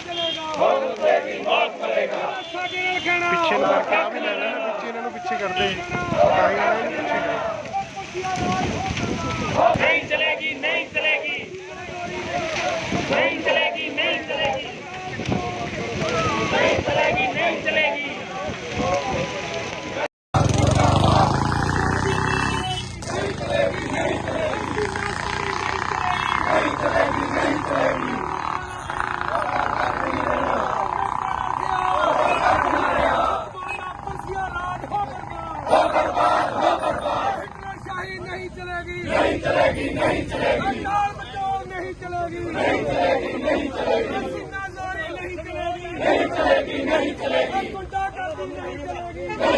ਪਿੱਛੇ ਨੂੰ ਕਰਕੇ ਆ ਵੀ ਲੈ ਲੈਣਾ, ਪਿੱਛੇ ਇਹਨਾਂ ਨੂੰ ਪਿੱਛੇ ਕਰਦੇ। ਤਾਂ ਹੀ ਇਹਨਾਂ ਨੂੰ ਪਿੱਛੇ ਕਰਦੇ ਨਹੀਂ ਚਲੇਗੀ ਨਹੀਂ ਚਲੇਗੀ ਨਹੀਂ ਚਲੇਗੀ ਨਹੀਂ ਚਲੇਗੀ ਨਹੀਂ ਚਲੇਗੀ ਨਹੀਂ ਚਲੇਗੀ ਸ਼ਾਹੀ ਨਹੀਂ ਚਲੇਗੀ ਨਹੀਂ ਚਲੇਗੀ ਨਹੀਂ ਚਲੇਗੀ ਨਾਲ ਬਚਾਓ ਨਹੀਂ ਚਲੇਗੀ ਨਹੀਂ ਚਲੇਗੀ ਨਹੀਂ ਚਲੇਗੀ ਸਿੰਨਾ ਜ਼ੋਰੀ ਨਹੀਂ ਚਲੇਗੀ ਨਹੀਂ ਚਲੇਗੀ ਨਹੀਂ ਚਲੇਗੀ ਗੁੰਡਾ ਕਰਦੀ ਨਹੀਂ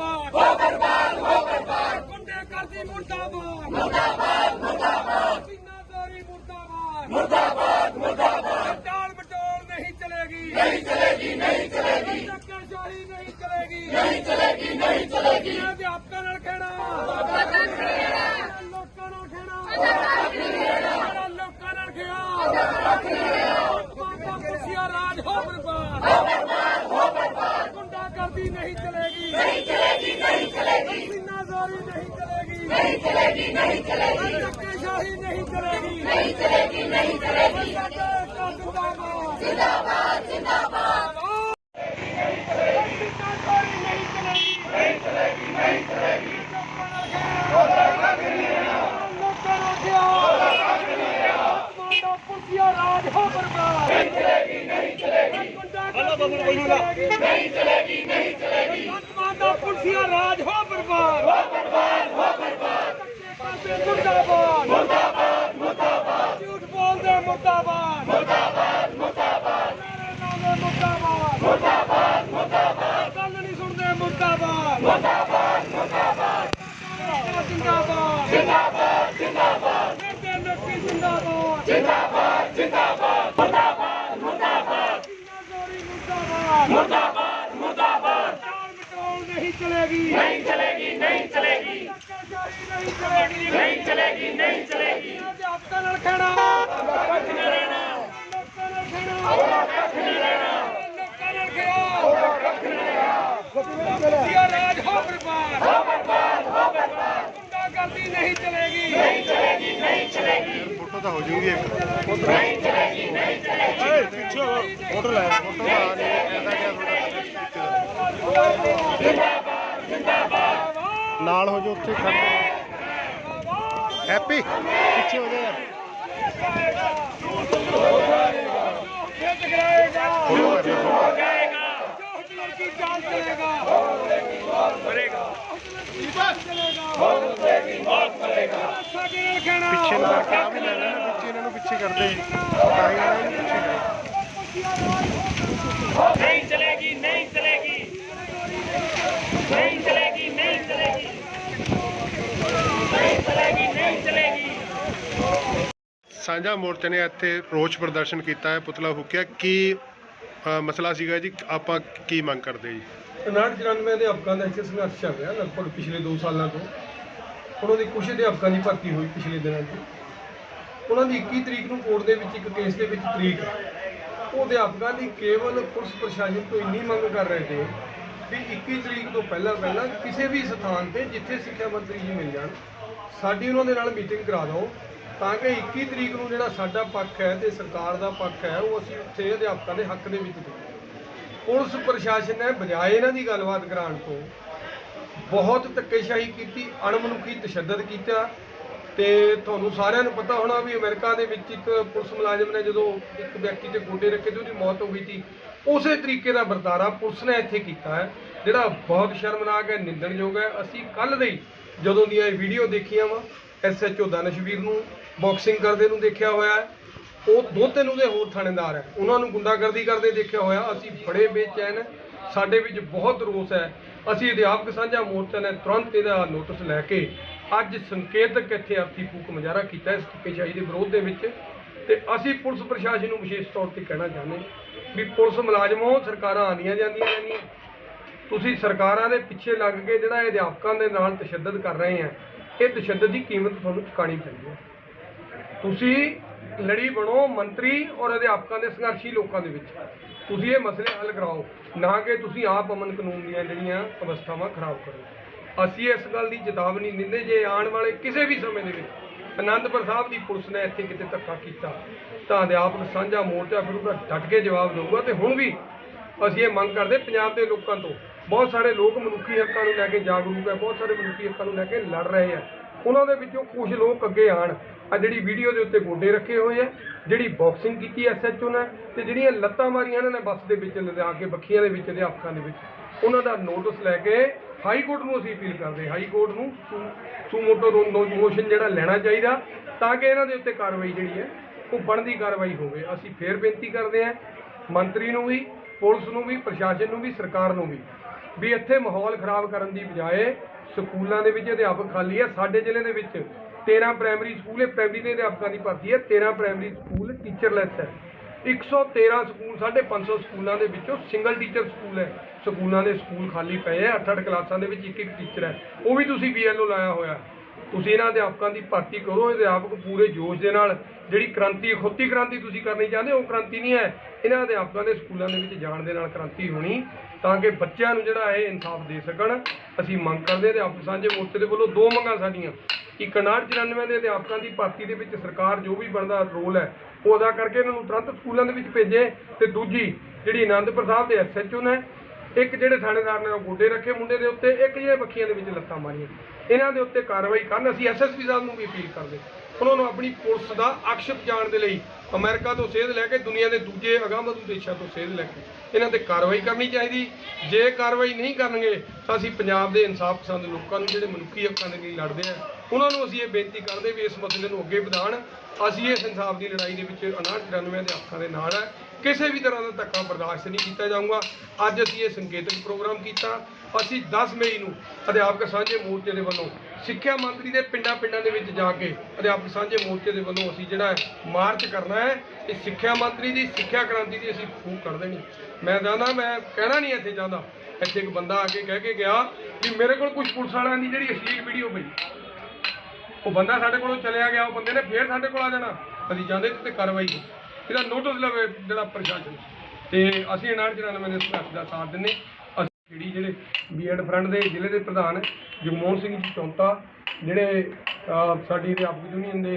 ਹੋ ਹੋ ਬਰਬਾਦ ਹੋ ਬਰਬਾਦ। ਗੁੰਡੇ ਕਰਦੀ ਮੁਰਦਾਬਾਦ। ਮੁਰਦਾਬਾਦ ਮੁਰਦਾਬਾਦ। ਸੀਨਾ ਦੋਰੀ ਮੁਰਦਾਬਾਦ। ਮੁਰਦਾਬਾਦ ਮੁਰਦਾਬਾਦ। ਟਾਲ ਮਟੋਲ ਨਹੀਂ ਚਲੇਗੀ। ਨਹੀਂ ਚਲੇਗੀ ਨਹੀਂ ਚਲੇਗੀ ਧੱਕੇਸ਼ਾਹੀ ਨਹੀਂ ਚਲੇਗੀ ਨਹੀਂ ਚਲੇਗੀ ਨਹੀਂ ਚਲੇਗੀ ਅਧਿਆਪਕਾਂ ਨਾਲ ਖੇੜਾ ਲੋਕਾਂ ਨਾਲ ਖੇੜਾ ਲੋਕਾਂ ਨਾਲ ਖੇੜਾ ਕੁਰਸੀਆ ਰਾਜ ਹੋ ਬਰਬਾਦ ਹੋ ਬਰਬਾਦ ਹੋ ਬਰਬਾਦ ਗੁੰਡਾ ਕਰਦੀ ਨਹੀਂ ਚਲੇਗੀ ਨਹੀਂ ਚਲੇਗੀ ਨਹੀਂ ਚਲੇਗੀ ਸਿੰਨਾ ਜ਼ੋਰੀ ਨਹੀਂ ਚਲੇਗੀ ਨਹੀਂ ਚਲੇਗੀ ਨਹੀਂ ਚਲੇਗੀ ਧੱਕੇਸ਼ਾਹੀ ਨਹੀਂ ਚਲੇਗੀ ਨਹੀਂ ਚਲੇਗੀ ਨਹੀਂ ਚਲੇਗੀ ਜਿੰਦਾਬਾਦ ਜਿੰਦਾਬਾਦ ਜਿੰਦਾਬਾਦ ਨਹੀਂ ਰਾਜ ਹੋ ਬਰਬਾਦ ਮੁਰਦਾਬਾਦ ਮੁਰਦਾਬਾਦ ਮੁਰਦਾਬਾਦ। ਝੂਠ ਬੋਲਦੇ ਮੁਰਦਾਬਾਦ ਮੁਰਦਾਬਾਦ। ਮੁਰਦਾਬਾਦ ਮੁਰਦਾਬਾਦ ਮੁਰਦਾਬਾਦ ਮੁਰਦਾਬਾਦ ਗੱਲ ਨਹੀਂ ਸੁਣਦੇ ਮੁਰਦਾਬਾਦ ਮੁਰਦਾਬਾਦ ਮੁਰਦਾਬਾਦ ਜਿੰਦਾਬਾਦ ਜਿੰਦਾਬਾਦ ਜਿੰਦਾਬਾਦ ਕਰਦੇ ਲੋਕੀ ਜਿੰਦਾਬਾਦ ਜਿੰਦਾਬਾਦ ਜਿੰਦਾਬਾਦ ਮੁਰਦਾਬਾਦ ਮੁਰਦਾਬਾਦ ਮੁਰਦਾਬਾਦ ਮੁਰਦਾਬਾਦ ਮੁਰਦਾਬਾਦ ਨਹੀਂ ਚਲੇਗੀ। ਨਹੀਂ ਚਲੇਗੀ। ਨਹੀਂ ਚਲੇਗੀ ਨਹੀਂ ਚਲੇਗੀ ਨਹੀਂ ਚਲੇਗੀ ਅਧਿਆਪਕਾਂ ਨਾਲ ਖੇੜਾ ਕੱਖ ਨਾ ਰਹਿਣਾ ਲੋਕਾਂ ਨਾਲ ਖੇੜਾ ਕੱਖ ਨਾ ਰਹਿਣਾ ਲੋਕਾਂ ਨਾਲ ਖੇੜਾ ਕੱਖ ਨਾ ਰਹਿਣਾ ਰਾਜ ਹੋ ਬਰਬਾਦ ਹੋ ਬਰਬਾਦ ਹੋ ਬਰਬਾਦ ਗੁੰਡਾ ਕਰਦੀ ਨਹੀਂ ਚਲੇਗੀ ਨਹੀਂ ਚਲੇਗੀ ਨਹੀਂ ਚਲੇਗੀ ਫੋਟੋ ਤਾਂ ਹੋ ਜੂਗੀ ਇੱਕ ਨਹੀਂ ਚਲੇਗੀ ਨਹੀਂ ਚਲੇਗੀ ਪਿੱਛੇ ਫੋਟੋ ਲੈ ਫੋਟੋ ਆ ਨਹੀਂ ਕਹਿੰਦਾ ਕਿ ਥੋੜਾ ਨਾਲ ਹੋ ਜਾ ਉੱਥੇ ਖੜ ਹੈਪੀ। ਪਿੱਛੇ ਹੋ ਜਾ ਪਿੱਛੇ ਨੂੰ ਕਰਕੇ ਆ ਵੀ ਲੈ ਲੈਣਾ, ਪਿੱਛੇ ਇਹਨਾਂ ਨੂੰ ਪਿੱਛੇ ਕਰਦੇ। ਤਾਂ ਹੀ ਇਹਨਾਂ ਨੂੰ ਪਿੱਛੇ। ਕਰਦੇ ਨਹੀਂ ਚਲੇਗੀ ਨਹੀਂ ਚਲੇਗੀ ਨਹੀਂ ਚਲੇਗੀ ਨਹੀਂ ਚਲੇਗੀ ਨਹੀਂ ਚਲੇਗੀ ਨਹੀਂ ਚਲੇਗੀ ਸਾਂਝਾ ਮੋਰਚੇ ਨੇ ਇੱਥੇ ਰੋਸ ਪ੍ਰਦਰਸ਼ਨ ਕੀਤਾ ਹੈ, ਪੁਤਲਾ ਫੂਕਿਆ। ਕੀ ਮਸਲਾ ਸੀਗਾ ਜੀ? ਆਪਾਂ ਕੀ ਮੰਗ ਕਰਦੇ ਜੀ? 59 ਦੇ ਅਧਿਆਪਕਾਂ ਦਾ ਇੱਥੇ ਸੰਘਰਸ਼ ਚੱਲ ਰਿਹਾ ਲਗਭਗ ਪਿਛਲੇ 2 ਸਾਲਾਂ ਤੋਂ। ਉਹਨਾਂ ਦੀ ਕੁਛ ਅਧਿਆਪਕਾਂ ਦੀ ਭਰਤੀ ਹੋਈ ਪਿਛਲੇ ਦਿਨਾਂ 'ਚ ਉਹਨਾਂ ਦੀ 21 ਤਰੀਕ ਨੂੰ ਕੋਰਟ ਦੇ ਵਿੱਚ ਇੱਕ ਕੇਸ ਦੇ ਵਿੱਚ ਤਰੀਕ ਉਹ ਅਧਿਆਪਕਾਂ ਦੀ ਕੇਵਲ ਪੁਲਿਸ ਪ੍ਰਸ਼ਾਸਨ ਤੋਂ ਇੰਨੀ ਮੰਗ ਕਰ ਰਹੇ ਨੇ ਵੀ 21 ਤਰੀਕ ਤੋਂ ਪਹਿਲਾਂ ਪਹਿਲਾਂ ਕਿਸੇ ਵੀ ਸਥਾਨ ਤੇ ਜਿੱਥੇ ਸਿੱਖਿਆ ਮੰਤਰੀ ਜੀ ਮਿਲ ਜਾਣ, ਸਾਡੀ ਉਹਨਾਂ ਦੇ ਨਾਲ ਮੀਟਿੰਗ ਕਰਾ ਦਿਓ। ਤਾਂ ਕਿ 21 ਤਰੀਕ ਨੂੰ ਜਿਹੜਾ ਸਾਡਾ ਪੱਖ ਹੈ ਤੇ ਸਰਕਾਰ ਦਾ ਪੱਖ ਹੈ, ਉਹ ਅਸੀਂ ਉੱਥੇ ਅਧਿਆਪਕਾਂ ਦੇ ਹੱਕ ਦੇ ਵਿੱਚ ਦੇਈਏ ਪੁਲਿਸ ਪ੍ਰਸ਼ਾਸਨ ਨੇ ਬਜਾਏ ਇਹਨਾਂ ਦੀ ਗੱਲਬਾਤ ਕਰਾਉਣ ਤੋਂ ਬਹੁਤ ਧੱਕੇਸ਼ਾਹੀ ਕੀਤੀ, ਅਣਮਨੁੱਖੀ ਤਸ਼ੱਦਦ ਕੀਤਾ ਤੇ ਤੁਹਾਨੂੰ ਸਾਰਿਆਂ ਨੂੰ ਪਤਾ ਹੋਣਾ ਵੀ ਅਮਰੀਕਾ ਦੇ ਵਿੱਚ ਇੱਕ ਪੁਲਿਸ ਮੁਲਾਜ਼ਮ ਨੇ ਜਦੋਂ ਇੱਕ ਵਿਅਕਤੀ ਤੇ ਗੋਡੇ ਰੱਖੇ ਤੇ ਉਹਦੀ ਮੌਤ ਹੋ ਗਈ ਸੀ, ਉਸੇ ਤਰੀਕੇ ਦਾ ਵਰਤਾਰਾ ਪੁਲਿਸ ਨੇ ਇੱਥੇ ਕੀਤਾ ਹੈ, ਜਿਹੜਾ ਬਹੁਤ ਸ਼ਰਮਨਾਕ ਹੈ, ਨਿੰਦਣਯੋਗ ਹੈ। ਅਸੀਂ ਕੱਲ ਦੇ ਜਦੋਂ ਦੀਆਂ ਇਹ ਵੀਡੀਓ ਦੇਖੀਆਂ ਵਾ ਐਸਐਚਓ ਦਾਨਸ਼ਵੀਰ ਨੂੰ ਬਾਕਸਿੰਗ ਕਰਦੇ ਨੂੰ ਦੇਖਿਆ ਹੋਇਆ ਹੈ। ਉਹ ਦੋ ਤਿੰਨ ਉਹਦੇ ਹੋਰ ਥਾਣੇਦਾਰ ਹੈ। ਉਹਨਾਂ ਨੂੰ ਗੁੰਡਾਗਰਦੀ ਕਰਦੇ ਦੇਖਿਆ ਹੋਇਆ। ਅਸੀਂ ਬੜੇ ਬੇਚੈਨ ਸਾਡੇ ਵਿੱਚ ਬਹੁਤ ਰੋਸ ਹੈ। ਅਸੀਂ ਅਧਿਆਪਕ ਸਾਂਝਾ ਮੋਰਚਾ ਨੇ ਤੁਰੰਤ ਇਹਦਾ ਨੋਟਿਸ ਲੈ ਕੇ ਅੱਜ ਸੰਕੇਤਕ ਇੱਥੇ ਅਰਥੀ ਫੂਕ ਮੁਜ਼ਾਹਰਾ ਕੀਤਾ ਇਸ ਧੱਕੇਸ਼ਾਹੀ ਦੇ ਵਿਰੋਧ ਦੇ ਵਿੱਚ। ਤੇ ਅਸੀਂ ਪੁਲਿਸ ਪ੍ਰਸ਼ਾਸਨ ਨੂੰ ਵਿਸ਼ੇਸ਼ ਤੌਰ ਤੇ ਕਹਿਣਾ ਚਾਹੁੰਦੇ ਵੀ ਪੁਲਿਸ ਮੁਲਾਜ਼ਮੋ ਸਰਕਾਰਾਂ ਆਉਂਦੀਆਂ ਜਾਂਦੀਆਂ ਰਹਿੰਦੀਆਂ ਤੁਸੀਂ ਸਰਕਾਰਾਂ ਦੇ ਪਿੱਛੇ ਲੱਗ ਕੇ ਜਿਹੜਾ ਇਹ ਅਧਿਆਪਕਾਂ ਦੇ ਨਾਲ ਤਸ਼ੱਦਦ ਕਰ ਰਹੇ ਆ ਇਹ ਤਸ਼ੱਦਦ ਦੀ ਕੀਮਤ ਤੁਹਾਨੂੰ ਚੁਕਾਣੀ ਪੈਂਦੀ ਹੈ। ਤੁਸੀਂ ਲੜੀ ਬਣੋ ਮੰਤਰੀ ਔਰ ਅਧਿਆਪਕਾਂ ਦੇ ਸੰਘਰਸ਼ੀ ਲੋਕਾਂ ਦੇ ਵਿੱਚ। ਤੁਸੀਂ ਇਹ ਮਸਲੇ ਹੱਲ ਕਰਾਓ, ਨਾ ਕਿ ਤੁਸੀਂ ਆਪ ਅਮਨ ਕਾਨੂੰਨ ਦੀਆਂ ਜਿਹੜੀਆਂ ਅਵਸਥਾਵਾਂ ਖਰਾਬ ਕਰੋ। ਅਸੀਂ ਇਸ ਗੱਲ ਦੀ ਚੇਤਾਵਨੀ ਦਿੰਦੇ ਜੇ ਆਉਣ ਵਾਲੇ ਕਿਸੇ ਵੀ ਸਮੇਂ ਦੇ ਵਿੱਚ ਅਨੰਦਪੁਰ ਸਾਹਿਬ ਦੀ ਪੁਲਿਸ ਨੇ ਇੱਥੇ ਕਿਤੇ ਧੱਕਾ ਕੀਤਾ, ਤਾਂ ਅਧਿਆਪਕ ਸਾਂਝਾ ਮੋਰਚਾ ਫਿਰ ਉਹਦਾ ਡਟ ਕੇ ਜਵਾਬ ਦੇਊਗਾ ਤੇ ਹੁਣ ਵੀ ਅਸੀਂ ਇਹ ਮੰਗ ਕਰਦੇ ਪੰਜਾਬ ਦੇ ਲੋਕਾਂ ਤੋਂ ਬਹੁਤ ਸਾਰੇ ਲੋਕ ਮਨੁੱਖੀ ਹੱਕਾਂ ਨੂੰ ਲੈ ਕੇ ਜਾਗਰੂਕ ਹੈ, ਬਹੁਤ ਸਾਰੇ ਮਨੁੱਖੀ ਹੱਕਾਂ ਨੂੰ ਲੈ ਕੇ ਲੜ ਰਹੇ ਆ ਉਹਨਾਂ ਦੇ ਵਿੱਚੋਂ ਕੁਝ ਲੋਕ ਅੱਗੇ ਆਣ ਆ ਜਿਹੜੀ ਵੀਡੀਓ ਦੇ ਉੱਤੇ ਗੋਡੇ ਰੱਖੇ ਹੋਏ ਆ ਜਿਹੜੀ ਬਾਕਸਿੰਗ ਕੀਤੀ ਐਸਐਚਓ ਨੇ ਤੇ ਜਿਹੜੀਆਂ ਲੱਤਾਂ ਮਾਰੀਆਂ ਇਹਨਾਂ ਨੇ ਬੱਸ ਦੇ ਵਿੱਚ ਲਿਜਾ ਕੇ, ਬੱਖੀਆਂ ਦੇ ਵਿੱਚ ਅਧਿਆਪਕਾਂ ਦੇ ਵਿੱਚ। ਉਹਨਾਂ ਦਾ ਨੋਟਿਸ ਲੈ ਕੇ ਹਾਈ ਕੋਰਟ ਨੂੰ ਅਸੀਂ ਅਪੀਲ ਕਰਦੇ ਹਾਈ ਕੋਰਟ ਨੂੰ ਸੁਮੋਟੋ ਸੂਮੋਟੋ ਮੋਸ਼ਨ ਜਿਹੜਾ ਲੈਣਾ ਚਾਹੀਦਾ ਤਾਂ ਕਿ ਇਹਨਾਂ ਦੇ ਉੱਤੇ ਕਾਰਵਾਈ ਜਿਹੜੀ ਹੈ, ਉਹ ਬਣਦੀ ਕਾਰਵਾਈ ਹੋਵੇ। ਅਸੀਂ ਫੇਰ ਬੇਨਤੀ ਕਰਦੇ ਹਾਂ, ਮੰਤਰੀ ਨੂੰ ਵੀ, ਪੁਲਿਸ ਨੂੰ ਵੀ, ਪ੍ਰਸ਼ਾਸਨ ਨੂੰ ਵੀ, ਸਰਕਾਰ ਨੂੰ ਵੀ ਵੀ ਇੱਥੇ ਮਾਹੌਲ ਖਰਾਬ ਕਰਨ ਦੀ ਬਜਾਏ ਸਕੂਲਾਂ ਦੇ ਵਿੱਚ ਅਧਿਆਪਕ ਖਾਲੀ ਹੈ, ਸਾਡੇ ਜ਼ਿਲ੍ਹੇ ਦੇ ਵਿੱਚ 13 ਪ੍ਰਾਇਮਰੀ ਸਕੂਲ ਹੈ ਪ੍ਰਾਇਮਰੀ ਦੇ ਅਧਿਆਪਕਾਂ ਦੀ ਭਰਤੀ ਹੈ 13 ਪ੍ਰਾਇਮਰੀ ਸਕੂਲ ਟੀਚਰਲੈਸ ਹੈ। 113 ਸਕੂਲ 550 ਸਕੂਲਾਂ ਦੇ ਵਿੱਚੋਂ ਸਿੰਗਲ ਟੀਚਰ ਸਕੂਲ ਹੈ। ਸਕੂਲਾਂ ਦੇ ਸਕੂਲ ਖਾਲੀ ਪਏ ਹੈ 8-8 ਕਲਾਸਾਂ ਦੇ ਵਿੱਚ ਇੱਕ ਇੱਕ ਟੀਚਰ ਹੈ। ਉਹ ਵੀ ਤੁਸੀਂ ਬੀਐਲਓ ਲਾਇਆ ਹੋਇਆ ਤੁਸੀਂ ਇਹਨਾਂ ਅਧਿਆਪਕਾਂ ਦੀ ਭਰਤੀ ਕਰੋ, ਅਧਿਆਪਕ ਪੂਰੇ ਜੋਸ਼ ਦੇ ਨਾਲ ਜਿਹੜੀ ਕ੍ਰਾਂਤੀ ਖੁੱਤੀ ਕ੍ਰਾਂਤੀ ਤੁਸੀਂ ਕਰਨੀ ਚਾਹੁੰਦੇ ਹੋ, ਉਹ ਕ੍ਰਾਂਤੀ ਨਹੀਂ ਹੈ। ਇਹਨਾਂ ਅਧਿਆਪਕਾਂ ਦੇ ਸਕੂਲਾਂ ਦੇ ਵਿੱਚ ਜਾਣ ਦੇ ਨਾਲ ਕ੍ਰਾਂਤੀ ਹੋਣੀ ਤਾਂ ਕਿ ਬੱਚਿਆਂ ਨੂੰ ਜਿਹੜਾ ਇਹ ਇਨਸਾਫ ਦੇ ਸਕਣ। ਅਸੀਂ ਮੰਗ ਕਰਦੇ ਹਾਂ ਅਧਿਆਪਕ ਸਾਂਝੇ ਮੋਰਚੇ ਦੇ ਵੱਲੋਂ ਦੋ ਮੰਗਾਂ ਸਾਡੀਆਂ ਕਿ 99 ਦੇ ਅਧਿਆਪਕਾਂ ਦੀ ਭਰਤੀ ਦੇ ਵਿੱਚ ਸਰਕਾਰ ਜੋ ਵੀ ਬਣਦਾ ਰੋਲ ਹੈ, ਉਹ ਅਦਾ ਕਰਕੇ ਇਹਨਾਂ ਨੂੰ ਤੁਰੰਤ ਸਕੂਲਾਂ ਦੇ ਵਿੱਚ ਭੇਜੇ ਤੇ ਦੂਜੀ ਜਿਹੜੀ ਆਨੰਦਪੁਰ ਸਾਹਿਬ ਦੇ ਐਸਐਚਓ ਨੇ, ਇੱਕ ਜਿਹੜੇ ਥਾਣੇਦਾਰ ਨੇ ਉਹ ਗੋਡੇ ਰੱਖੇ ਮੁੰਡੇ ਦੇ ਉੱਤੇ, ਇੱਕ ਜਿਹੜੇ ਬੱਖੀਆਂ ਦੇ ਵਿੱਚ ਲੱਤਾਂ ਮਾਰੀਆਂ। ਇਹਨਾਂ ਦੇ ਉੱਤੇ ਕਾਰਵਾਈ ਕਰਨ, ਅਸੀਂ ਐਸਐਸਪੀ ਸਾਹਿਬ ਨੂੰ ਵੀ ਅਪੀਲ ਕਰਦੇ ਉਹਨਾਂ ਨੂੰ ਆਪਣੀ ਪੁਲਿਸ ਦਾ ਅਕਸ਼ਪ ਜਾਣ ਦੇ ਲਈ ਅਮਰੀਕਾ ਤੋਂ ਸੇਧ ਲੈ ਕੇ ਦੁਨੀਆ ਦੇ ਦੂਜੇ ਅਗਾਂਹਵਧੂ ਦੇਸ਼ਾਂ ਤੋਂ ਸੇਧ ਲੈ ਕੇ। ਇਹਨਾਂ ਤੇ ਕਾਰਵਾਈ ਕਰਨੀ ਚਾਹੀਦੀ। ਜੇ ਕਾਰਵਾਈ ਨਹੀਂ ਕਰਨਗੇ, ਤਾਂ ਅਸੀਂ ਪੰਜਾਬ ਦੇ ਇਨਸਾਫ ਪਸੰਦ ਲੋਕਾਂ ਨੂੰ, ਜਿਹੜੇ ਮਨੁੱਖੀ ਹੱਕਾਂ ਦੇ ਲਈ ਲੜਦੇ ਆ, ਉਹਨਾਂ ਨੂੰ ਅਸੀਂ ਇਹ ਬੇਨਤੀ ਕਰਦੇ ਵੀ ਇਸ ਮਸਲੇ ਨੂੰ ਅੱਗੇ ਵਧਾਉਣ। ਅਸੀਂ ਇਸ ਇਨਸਾਫ ਦੀ ਲੜਾਈ ਦੇ ਵਿੱਚ 59 ਦੇ ਹੱਕਾਂ ਦੇ ਨਾਲ ਹੈ ਕਿਸੇ ਵੀ ਤਰ੍ਹਾਂ ਦਾ ਧੱਕਾ ਬਰਦਾਸ਼ਤ ਨਹੀਂ ਕੀਤਾ ਜਾਊਗਾ। ਅੱਜ ਅਸੀਂ ਇਹ ਸੰਕੇਤਕ ਪ੍ਰੋਗਰਾਮ ਕੀਤਾ। ਅਸੀਂ 10 ਮਈ ਨੂੰ ਅਧਿਆਪਕ ਸਾਂਝੇ ਮੋਰਚੇ ਦੇ ਵੱਲੋਂ ਸਿੱਖਿਆ ਮੰਤਰੀ ਦੇ ਪਿੰਡਾਂ ਪਿੰਡਾਂ ਦੇ ਵਿੱਚ ਜਾ ਕੇ ਅਧਿਆਪਕ ਸਾਂਝੇ ਮੋਰਚੇ ਦੇ ਵੱਲੋਂ ਅਸੀਂ ਜਿਹੜਾ ਮਾਰਚ ਕਰਨਾ ਹੈ, ਇਹ ਸਿੱਖਿਆ ਮੰਤਰੀ ਦੀ, ਸਿੱਖਿਆ ਕ੍ਰਾਂਤੀ ਦੀ ਅਸੀਂ ਫੂਕ ਕਰ ਦੇਣੀ। ਮੈਂ ਚਾਹੁੰਦਾ ਮੈਂ ਕਹਿਣਾ ਨਹੀਂ ਇੱਥੇ ਚਾਹੁੰਦਾ ਇੱਥੇ ਇੱਕ ਬੰਦਾ ਆ ਕੇ ਕਹਿ ਕੇ ਗਿਆ ਕਿ ਮੇਰੇ ਕੋਲ ਕੁਝ ਪੁਲਿਸ ਵਾਲਿਆਂ ਦੀ ਜਿਹੜੀ ਅਸ਼ਲੀਲ ਵੀਡੀਓ ਪਈ। ਉਹ ਬੰਦਾ ਸਾਡੇ ਕੋਲੋਂ ਚਲਿਆ ਗਿਆ, ਉਹ ਬੰਦੇ ਨੇ ਫੇਰ ਸਾਡੇ ਕੋਲ ਆ ਜਾਣਾ। ਅਸੀਂ ਚਾਹੁੰਦੇ ਤੇ ਕਾਰਵਾਈ ਇਹਦਾ ਨੋਟਿਸ ਲਵੇ ਜਿਹੜਾ ਪ੍ਰਸ਼ਾਸਨ। ਤੇ ਅਸੀਂ 99 ਦੇ ਸੰਘਰਸ਼ ਦਾ ਸਾਥ ਦਿੰਨੇ ਜਿਹੜੀ ਜਿਹੜੇ ਬੀਐਡ ਫਰੰਟ ਦੇ ਜ਼ਿਲ੍ਹੇ ਦੇ ਪ੍ਰਧਾਨ ਜਗਮੋਹਨ ਸਿੰਘ ਚੌਂਤਾ, ਜਿਹੜੇ ਸਾਡੀ ਅਧਿਆਪਕ ਯੂਨੀਅਨ ਦੇ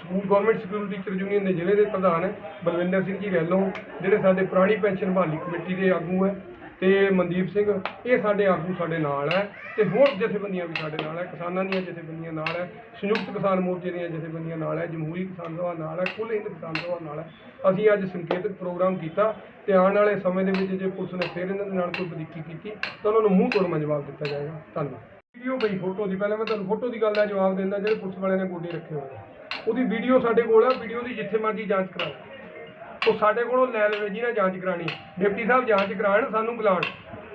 school government school teacher union ਦੇ ਜ਼ਿਲ੍ਹੇ ਦੇ ਪ੍ਰਧਾਨ ਬਲਵਿੰਦਰ ਸਿੰਘ ਜੀ ਰੈਲੋਂ ਜਿਹੜੇ ਸਾਡੇ ਪੁਰਾਣੀ ਪੈਨਸ਼ਨ ਬਹਾਲੀ ਕਮੇਟੀ ਦੇ ਆਗੂ ਹੈ ਤੇ ਮਨਦੀਪ ਸਿੰਘ, ਇਹ ਸਾਡੇ ਆਗੂ ਸਾਡੇ ਨਾਲ ਹੈ ਤੇ ਹੋਰ ਜਥੇਬੰਦੀਆਂ ਵੀ ਸਾਡੇ ਨਾਲ ਹੈ, ਕਿਸਾਨਾਂ ਦੀਆਂ ਜਥੇਬੰਦੀਆਂ ਨਾਲ ਹੈ, ਸੰਯੁਕਤ ਕਿਸਾਨ ਮੋਰਚੇ ਦੀਆਂ ਜਥੇਬੰਦੀਆਂ ਨਾਲ ਹੈ, ਜਮਹੂਰੀ ਕਿਸਾਨ ਸਭਾ ਨਾਲ ਹੈ, ਕੁੱਲ ਹਿੰਦ ਕਿਸਾਨ ਸਭਾ ਨਾਲ ਹੈ। ਅਸੀਂ ਅੱਜ ਸੰਕੇਤਕ ਪ੍ਰੋਗਰਾਮ ਕੀਤਾ ਤੇ ਆਉਣ ਵਾਲੇ ਸਮੇਂ ਦੇ ਵਿੱਚ ਜੇ ਪੁਲਿਸ ਨੇ ਫੇਰ ਇਹਨਾਂ ਦੇ ਨਾਲ ਕੋਈ ਵਧੀਕੀ ਕੀਤੀ, ਤਾਂ ਉਹਨਾਂ ਨੂੰ ਮੂੰਹ ਤੋੜ ਮੈਂ ਜਵਾਬ ਦਿੱਤਾ ਜਾਏਗਾ। ਧੰਨਵਾਦ। ਵੀਡੀਓ ਬਈ ਫੋਟੋ ਦੀ, ਪਹਿਲਾਂ ਮੈਂ ਤੁਹਾਨੂੰ ਫੋਟੋ ਦੀ ਗੱਲ ਦਾ ਜਵਾਬ ਦਿੰਦਾ, ਜਿਹੜੇ ਪੁਲਿਸ ਵਾਲਿਆਂ ਨੇ ਗੋਡੇ ਰੱਖੇ ਹੋਏ ਉਹਦੀ ਵੀਡੀਓ ਸਾਡੇ ਕੋਲ ਹੈ ਵੀਡੀਓ ਦੀ ਜਿੱਥੇ ਮਰਜ਼ੀ ਜਾਂਚ ਕਰਾਓ ਉਹ ਸਾਡੇ ਕੋਲੋਂ ਲੈ ਲਵੇ, ਜਿਹਨੇ ਜਾਂਚ ਕਰਾਣੀ ਡਿਪਟੀ ਸਾਹਿਬ ਜਾਂਚ ਕਰਾਉਣ ਸਾਨੂੰ ਬੁਲਾਉਣ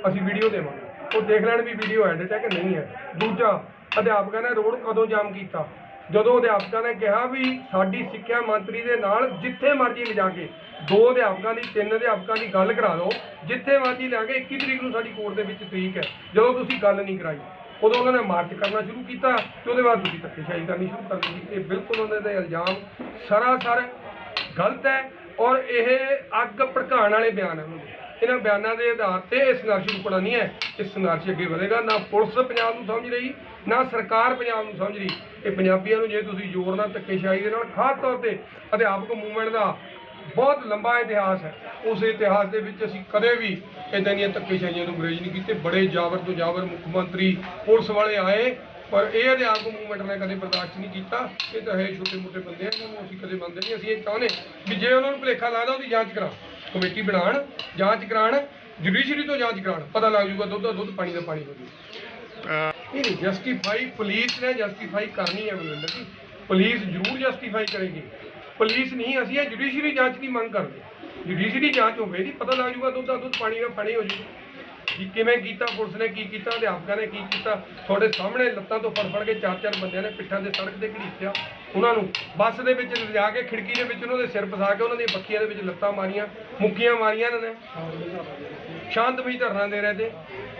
ਅਸੀਂ ਵੀਡੀਓ ਦੇਵਾਂਗੇ। ਉਹ ਦੇਖ ਲੈਣ ਵੀ ਵੀਡੀਓ ਐਡਿਟ ਹੈ ਕਿ ਨਹੀਂ ਹੈ। ਦੂਜਾ, ਅਧਿਆਪਕਾਂ ਨੇ ਰੋਡ ਕਦੋਂ ਜਾਮ ਕੀਤਾ? ਜਦੋਂ ਅਧਿਆਪਕਾਂ ਨੇ ਕਿਹਾ ਵੀ ਸਾਡੀ ਸਿੱਖਿਆ ਮੰਤਰੀ ਦੇ ਨਾਲ ਜਿੱਥੇ ਮਰਜ਼ੀ ਲਿਜਾ ਕੇ, ਦੋ ਅਧਿਆਪਕਾਂ ਦੀ, ਤਿੰਨ ਅਧਿਆਪਕਾਂ ਦੀ ਗੱਲ ਕਰਾ ਲਓ ਜਿੱਥੇ ਮਰਜ਼ੀ ਲਿਆ ਕੇ 21 ਤਰੀਕ ਨੂੰ ਸਾਡੀ ਕੋਰਟ ਦੇ ਵਿੱਚ ਤਰੀਕ ਹੈ। ਜਦੋਂ ਤੁਸੀਂ ਗੱਲ ਨਹੀਂ ਕਰਾਈ, ਉਦੋਂ ਉਹਨਾਂ ਨੇ ਮਾਰਚ ਕਰਨਾ ਸ਼ੁਰੂ ਕੀਤਾ ਤੇ ਉਹਦੇ ਬਾਅਦ ਤੁਸੀਂ ਧੱਕੇਸ਼ਾਹੀ ਕਰਨੀ ਸ਼ੁਰੂ ਕਰ ਦਿੱਤੀ। ਇਹ ਬਿਲਕੁਲ ਉਹਨਾਂ ਦੇ ਇਲਜ਼ਾਮ ਸਰਾਸਰ ਗਲਤ ਹੈ। ਔਰ ਇਹ ਅੱਗ ਭੜਕਾਉਣ ਵਾਲੇ ਬਿਆਨ ਹਨ ਉਹਨਾਂ ਦੇ। ਇਹਨਾਂ ਬਿਆਨਾਂ ਦੇ ਆਧਾਰ ਤੇ ਇਹ ਸੰਘਰਸ਼ ਰੁਕਣਾ ਨਹੀਂ ਹੈ ਇਹ ਸੰਘਰਸ਼ ਅੱਗੇ ਵਧੇਗਾ। ਨਾ ਪੁਲਿਸ ਪੰਜਾਬ ਨੂੰ ਸਮਝ ਰਹੀ, ਨਾ ਸਰਕਾਰ ਪੰਜਾਬ ਨੂੰ ਸਮਝ ਰਹੀ। ਇਹ ਪੰਜਾਬੀਆਂ ਨੂੰ ਜੇ ਤੁਸੀਂ ਜ਼ੋਰ ਨਾਲ ਧੱਕੇਸ਼ਾਹੀ ਦੇ ਨਾਲ, ਖਾਸ ਤੌਰ ਤੇ ਅਧਿਆਪਕ ਮੂਵਮੈਂਟ ਦਾ ਬਹੁਤ ਲੰਬਾ ਇਤਿਹਾਸ ਹੈ। ਉਸ ਇਤਿਹਾਸ ਦੇ ਵਿੱਚ ਅਸੀਂ ਕਦੇ ਵੀ ਇਦਾਂ ਦੀਆਂ ਧੱਕੇਸ਼ਾਹੀਆਂ ਨੂੰ ਗੁਰੇਜ਼ ਨਹੀਂ ਕੀਤੇ। ਬੜੇ ਜਾਬਰ ਤੋਂ ਜਾਬਰ ਮੁੱਖ ਮੰਤਰੀ ਪੁਲਿਸ ਵਾਲੇ ਆਏ। ਪਰ ਇਹ ਅਧਿਆਪਕ ਮੂਵਮੈਂਟ ਨੇ ਕਦੇ ਬਰਦਾਸ਼ਤ ਨਹੀਂ ਕੀਤਾ ਇਹ ਤਾਂ ਹੈ ਛੋਟੇ ਮੋਟੇ ਬੰਦੇ ਆ ਇਹਨਾਂ ਨੂੰ ਅਸੀਂ ਕਦੇ ਮੰਨਦੇ ਨਹੀਂ। ਅਸੀਂ ਇਹ ਚਾਹੁੰਦੇ ਵੀ ਜੇ ਉਹਨਾਂ ਨੂੰ ਭੁਲੇਖਾ ਲੱਗਦਾ ਉਹਦੀ ਜਾਂਚ ਕਰਾ ਕਮੇਟੀ ਬਣਾਉਣ ਜਾਂਚ ਕਰਾਉਣ ਜੁਡੀਸ਼ਰੀ ਤੋਂ ਜਾਂਚ ਕਰਾਉਣ। ਪਤਾ ਲੱਗ ਜੂਗਾ ਦੁੱਧ ਦਾ ਦੁੱਧ ਪਾਣੀ ਦਾ ਪਾਣੀ ਹੋ ਇਹ ਜਸਟੀਫਾਈ ਪੁਲਿਸ ਨੇ ਜਸਟੀਫਾਈ ਕਰਨੀ ਹੈ ਬਲਵਿੰਦਰ ਜੀ। ਪੁਲਿਸ ਜ਼ਰੂਰ ਜਸਟੀਫਾਈ ਕਰੇਗੀ। ਪੁਲਿਸ ਨਹੀਂ ਅਸੀਂ ਇਹ ਜੁਡੀਸ਼ਰੀ ਜਾਂਚ ਦੀ ਮੰਗ ਕਰਦੇ ਜੁਡੀਸ਼ਰੀ ਜਾਂਚ ਹੋਵੇ ਜੀ ਪਤਾ ਲੱਗ ਜੂਗਾ ਦੁੱਧ ਦਾ ਦੁੱਧ ਪਾਣੀ ਦਾ ਪਾਣੀ ਹੋ ਜੂਗਾ ਕਿ ਕਿਵੇਂ ਕੀਤਾ, ਪੁਲਿਸ ਨੇ ਕੀ ਕੀਤਾ, ਅਧਿਆਪਕਾਂ ਨੇ ਕੀ ਕੀਤਾ, ਤੁਹਾਡੇ ਸਾਹਮਣੇ ਲੱਤਾਂ ਤੋਂ ਫੜ ਫੜ ਕੇ ਚਾਰ ਚਾਰ ਬੰਦਿਆਂ ਨੇ ਪਿੱਠਾਂ ਦੇ ਸੜਕ ਤੇ ਘੜੀਸਿਆ ਉਹਨਾਂ ਨੂੰ। ਬੱਸ ਦੇ ਵਿੱਚ ਲਿਜਾ ਕੇ, ਖਿੜਕੀ ਦੇ ਵਿੱਚ ਉਹਨਾਂ ਦੇ ਸਿਰ ਫਸਾ ਕੇ, ਉਹਨਾਂ ਦੀਆਂ ਬੱਖੀਆਂ ਦੇ ਵਿੱਚ ਲੱਤਾਂ ਮਾਰੀਆਂ, ਮੁੱਕੀਆਂ ਮਾਰੀਆਂ ਇਹਨਾਂ ਨੇ। ਸ਼ਾਂਤਮਈ ਧਰਨਾ ਦੇ ਰਹੇ ਤੇ।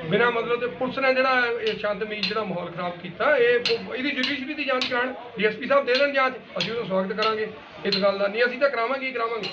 ਬਿਨਾਂ ਮਤਲਬ ਤੇ ਪੁਲਿਸ ਨੇ ਜਿਹੜਾ ਇਹ ਸ਼ਾਂਤਮਈ ਜਿਹੜਾ ਮਾਹੌਲ ਖਰਾਬ ਕੀਤਾ, ਇਹ ਇਹਦੀ ਜੁਡੀਸ਼ਰੀ ਦੀ ਜਾਂਚ ਕਰਾਉਣ ਡੀਐਸਪੀ ਸਾਹਿਬ ਦੇ ਦੇਣ ਜਾਂਚ, ਅਸੀਂ ਉਹਦਾ ਸਵਾਗਤ ਕਰਾਂਗੇ। ਇਸ ਗੱਲ ਦਾ ਨਹੀਂ, ਅਸੀਂ ਤਾਂ ਕਰਾਵਾਂਗੇ ਹੀ ਕਰਾਵਾਂਗੇ।